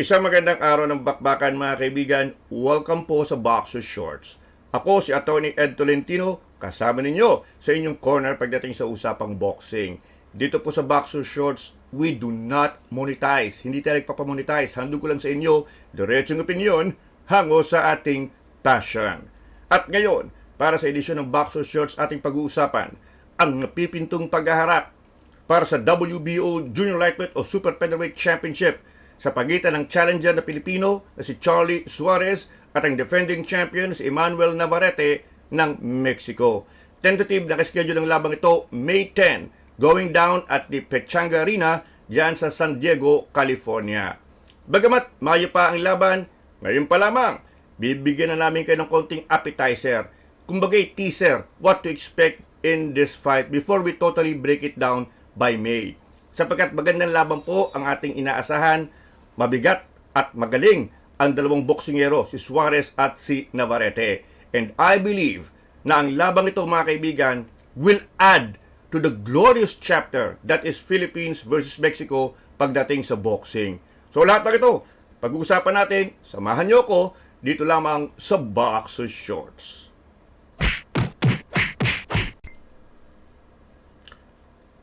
Isang magandang araw ng bakbakan mga kaibigan. Welcome po sa Boxer Shorts. Ako si Attorney Ed Tolentino, kasama ninyo sa inyong corner pagdating sa usapang boxing. Dito po sa Boxer Shorts, we do not monetize. Hindi tayo nagpapamonetize. Handog ko lang sa inyo, diretsong opinion, hango sa ating passion. At ngayon, para sa edisyon ng Boxer Shorts ating pag-uusapan, ang napipintong paghaharap para sa WBO Junior Lightweight o Super Featherweight Championship sa pagitan ng challenger na Pilipino na si Charlie Suarez at ang defending champion si Emmanuel Navarrete ng Mexico. Tentative na schedule ng labang ito May 10, going down at the Pechanga Arena diyan sa San Diego, California. Bagamat mayo pa ang laban, ngayon pa lamang, bibigyan na namin kayo ng konting appetizer. Kumbagay teaser, what to expect in this fight before we totally break it down by May. Sapagkat magandang laban po ang ating inaasahan, mabigat at magaling ang dalawang boksingero, si Suarez at si Navarrete. And I believe na ang labang ito mga kaibigan will add to the glorious chapter that is Philippines versus Mexico pagdating sa boxing. So lahat ng ito, pag-uusapan natin, samahan niyo ako dito lamang sa Boxer Shorts.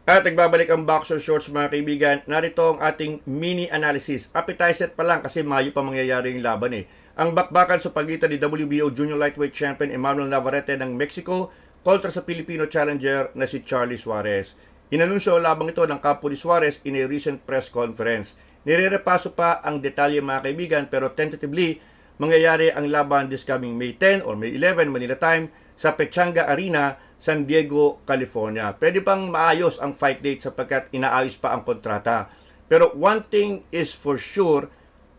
At nagbabalik ang Boxer Shorts mga kaibigan. Narito ang ating mini analysis. Appetizer pa lang kasi mayo pa mangyayari yung laban eh. Ang bakbakan sa pagitan ni WBO Junior Lightweight Champion Emmanuel Navarrete ng Mexico kontra sa Filipino challenger na si Charlie Suarez. Inanunsyo ang labang ito ng kampo ni Suarez in a recent press conference. Nirerepaso pa ang detalye mga kaibigan pero tentatively mangyayari ang laban this coming May 10 or May 11 Manila time sa Pechanga Arena, San Diego, California. Pwede pang maayos ang fight date sapagkat inaayos pa ang kontrata. Pero one thing is for sure,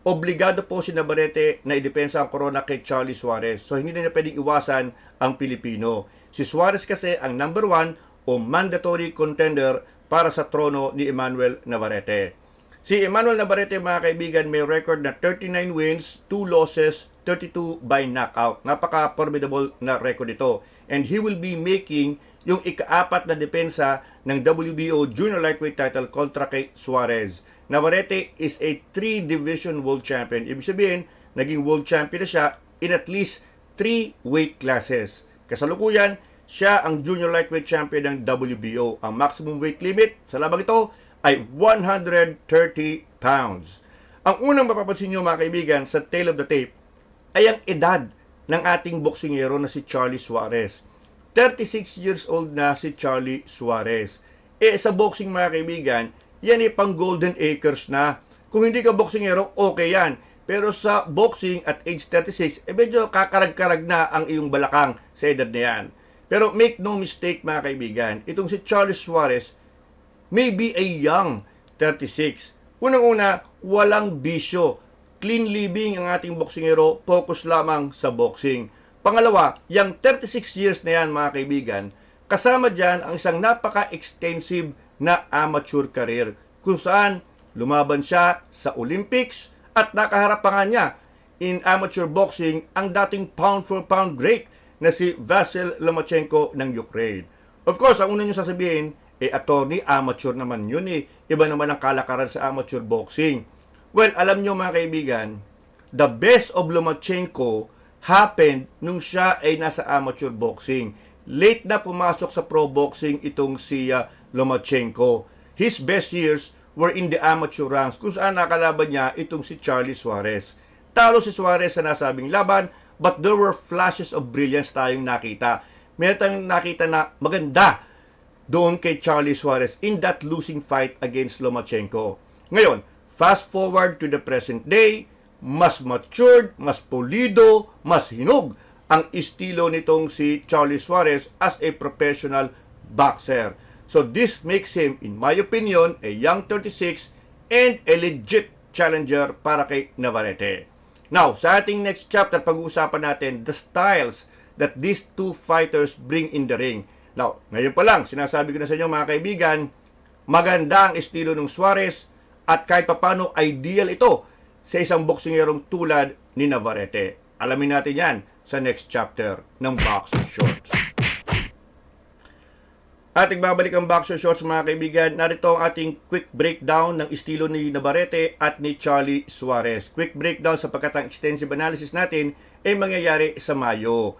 obligado po si Navarrete na idepensa ang corona kay Charlie Suarez. So hindi na pwedeng iwasan ang Pilipino. Si Suarez kasi ang number one o mandatory contender para sa trono ni Emmanuel Navarrete. Si Emmanuel Navarrete mga kaibigan may record na 39 wins, 2 losses, 32 by knockout. Napaka-formidable na record ito. And he will be making yung ikaapat na depensa ng WBO Junior Lightweight title kontra kay Suarez. Navarrete is a 3-division world champion. Ibig sabihin, naging world champion na siya in at least 3 weight classes. Kasalukuyan, siya ang junior lightweight champion ng WBO. Ang maximum weight limit sa labang ito ay 130 pounds. Ang unang mapapansin nyo mga kaibigan sa tail of the tape ay ang edad ng ating boksingero na si Charlie Suarez. 36 years old na si Charlie Suarez. Eh sa boxing mga kaibigan, yan ay pang golden acres na. Kung hindi ka boksingero, okay yan. Pero sa boxing at age 36, eh medyo kakarag-karag na ang iyong balakang sa edad na yan. Pero make no mistake mga kaibigan, itong si Charlie Suarez may be a young 36. Unang-una, walang bisyo. Clean living ang ating boksingero, focus lamang sa boxing. Pangalawa, yung 36 years na yan mga kaibigan, kasama dyan ang isang napaka-extensive na amateur career kung saan lumaban siya sa Olympics at nakaharap pa nga niya in amateur boxing ang dating pound for pound great na si Vasil Lomachenko ng Ukraine. Of course, ang una nyo sasabihin, eh attorney, amateur naman yun eh. Iba naman ang kalakaran sa amateur boxing. Well, alam nyo mga kaibigan, the best of Lomachenko happened nung siya ay nasa amateur boxing. Late na pumasok sa pro boxing itong si uh, Lomachenko. His best years were in the amateur ranks kung saan nakalaban niya itong si Charlie Suarez. Talo si Suarez sa nasabing laban but there were flashes of brilliance tayong nakita. Meron tayong nakita na maganda doon kay Charlie Suarez in that losing fight against Lomachenko. Ngayon, fast forward to the present day, mas matured, mas pulido, mas hinog ang estilo nitong si Charlie Suarez as a professional boxer. So this makes him, in my opinion, a young 36 and a legit challenger para kay Navarrete. Now, sa ating next chapter, pag-uusapan natin the styles that these two fighters bring in the ring. Now, ngayon pa lang, sinasabi ko na sa inyo mga kaibigan, maganda ang estilo ng Suarez at kahit papano ideal ito sa isang boksingerong tulad ni Navarrete. Alamin natin yan sa next chapter ng Boxer Shorts. At nagbabalik ang Boxer Shorts mga kaibigan. Narito ang ating quick breakdown ng estilo ni Navarrete at ni Charlie Suarez. Quick breakdown sapagkat ang extensive analysis natin ay mangyayari sa Mayo.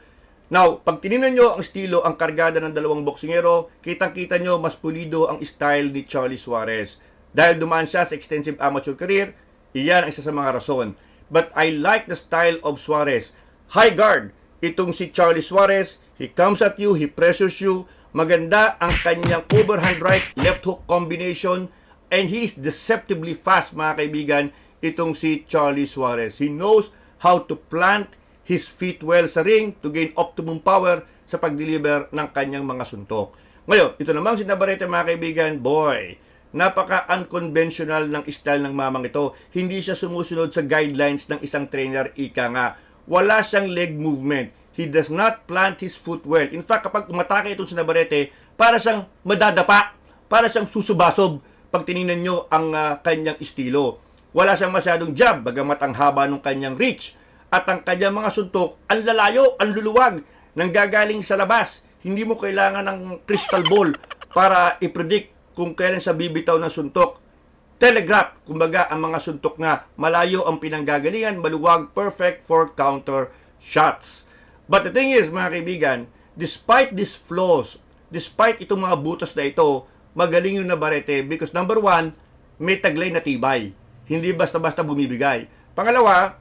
Now, pag tinignan nyo ang estilo, ang kargada ng dalawang boksingero, kitang-kita nyo mas pulido ang style ni Charlie Suarez. Dahil dumaan siya sa extensive amateur career, iyan ang isa sa mga rason. But I like the style of Suarez. High guard. Itong si Charlie Suarez, he comes at you, he pressures you. Maganda ang kanyang overhand right, left hook combination. And he is deceptively fast, mga kaibigan, itong si Charlie Suarez. He knows how to plant his feet well sa ring to gain optimum power sa pag-deliver ng kanyang mga suntok. Ngayon, ito namang si Navarrete mga kaibigan, boy, napaka-unconventional ng style ng mamang ito. Hindi siya sumusunod sa guidelines ng isang trainer, ika nga. Wala siyang leg movement. He does not plant his foot well. In fact, kapag umatake itong si Navarrete, para siyang madadapa, para siyang susubasob pag tinignan nyo ang ah, kanyang estilo. Wala siyang masyadong jab, bagamat ang haba ng kanyang reach at ang kanyang mga suntok, ang lalayo, ang luluwag, nang gagaling sa labas. Hindi mo kailangan ng crystal ball para i-predict kung kailan siya bibitaw ng suntok. Telegraph, kumbaga ang mga suntok na malayo ang pinanggagalingan, maluwag, perfect for counter shots. But the thing is, mga kaibigan, despite these flaws, despite itong mga butas na ito, magaling yung Navarrete because number one, may taglay na tibay. Hindi basta-basta bumibigay. Pangalawa,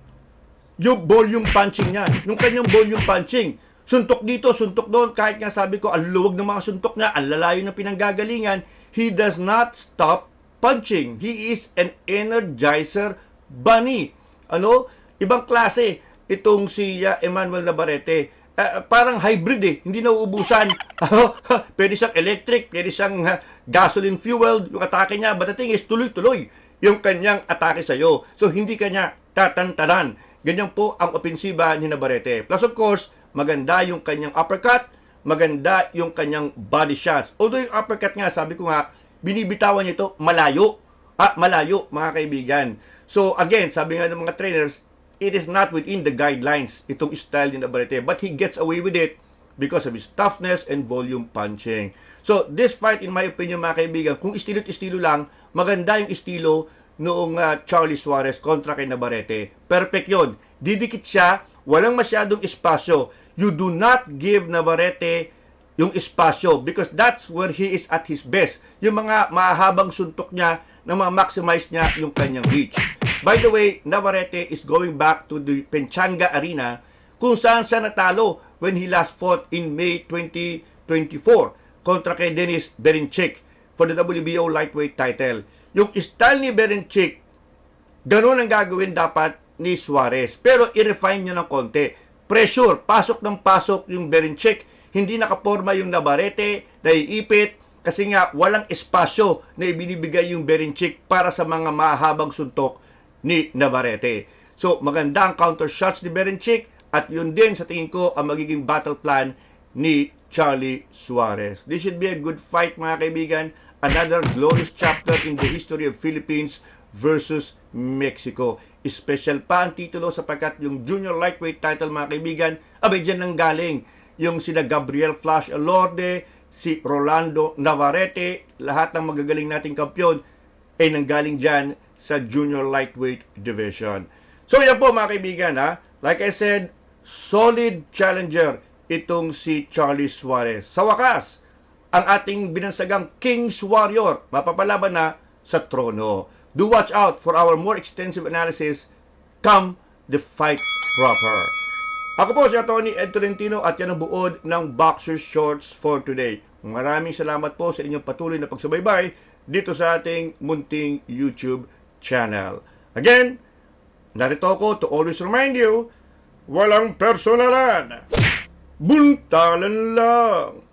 yung volume punching niya. Yung kanyang volume punching. Suntok dito, suntok doon. Kahit nga sabi ko, ang luwag ng mga suntok niya, ang lalayo ng pinanggagalingan, he does not stop punching. He is an energizer bunny. Ano? Ibang klase. Itong si uh, Emmanuel Navarrete. Uh, parang hybrid eh. Hindi nauubusan. pwede siyang electric, pwede siyang uh, gasoline fueled. Yung atake niya, but the thing is, tuloy-tuloy yung kanyang atake sa'yo. So, hindi kanya tatantanan. Ganyan po ang opensiba ni Navarrete. Plus of course, maganda yung kanyang uppercut, maganda yung kanyang body shots. Although yung uppercut nga, sabi ko nga, binibitawan niya ito malayo. Ah, malayo, mga kaibigan. So again, sabi nga ng mga trainers, it is not within the guidelines itong style ni Navarrete. But he gets away with it because of his toughness and volume punching. So this fight, in my opinion, mga kaibigan, kung estilo-estilo lang, maganda yung estilo noong uh, Charlie Suarez kontra kay Navarrete. Perfect yon. Didikit siya, walang masyadong espasyo. You do not give Navarrete yung espasyo because that's where he is at his best. Yung mga mahabang suntok niya na ma-maximize niya yung kanyang reach. By the way, Navarrete is going back to the Penchanga Arena kung saan siya natalo when he last fought in May 2024 kontra kay Dennis Berinchik for the WBO lightweight title. Yung style ni Berenchik, ganun ang gagawin dapat ni Suarez. Pero i-refine nyo ng konti. Pressure, pasok ng pasok yung Berenchik. Hindi nakaporma yung Navarrete, naiipit, kasi nga walang espasyo na ibinibigay yung Berenchik para sa mga mahabang suntok ni Navarrete. So, maganda ang counter shots ni Berenchik at yun din sa tingin ko ang magiging battle plan ni Charlie Suarez. This should be a good fight mga kaibigan another glorious chapter in the history of Philippines versus Mexico. Special pa ang titulo sapagkat yung junior lightweight title mga kaibigan, abay dyan nang galing. Yung sina Gabriel Flash Elorde, si Rolando Navarrete, lahat ng magagaling nating kampyon ay nanggaling dyan sa junior lightweight division. So yan po mga kaibigan ha. Like I said, solid challenger itong si Charlie Suarez. Sa wakas, ang ating binansagang King's Warrior mapapalaban na sa trono. Do watch out for our more extensive analysis come the fight proper. Ako po si Atty. Ed Tolentino at yan ang buod ng Boxer Shorts for today. Maraming salamat po sa inyong patuloy na pagsubaybay dito sa ating munting YouTube channel. Again, narito ako to always remind you, walang personalan. Buntalan lang.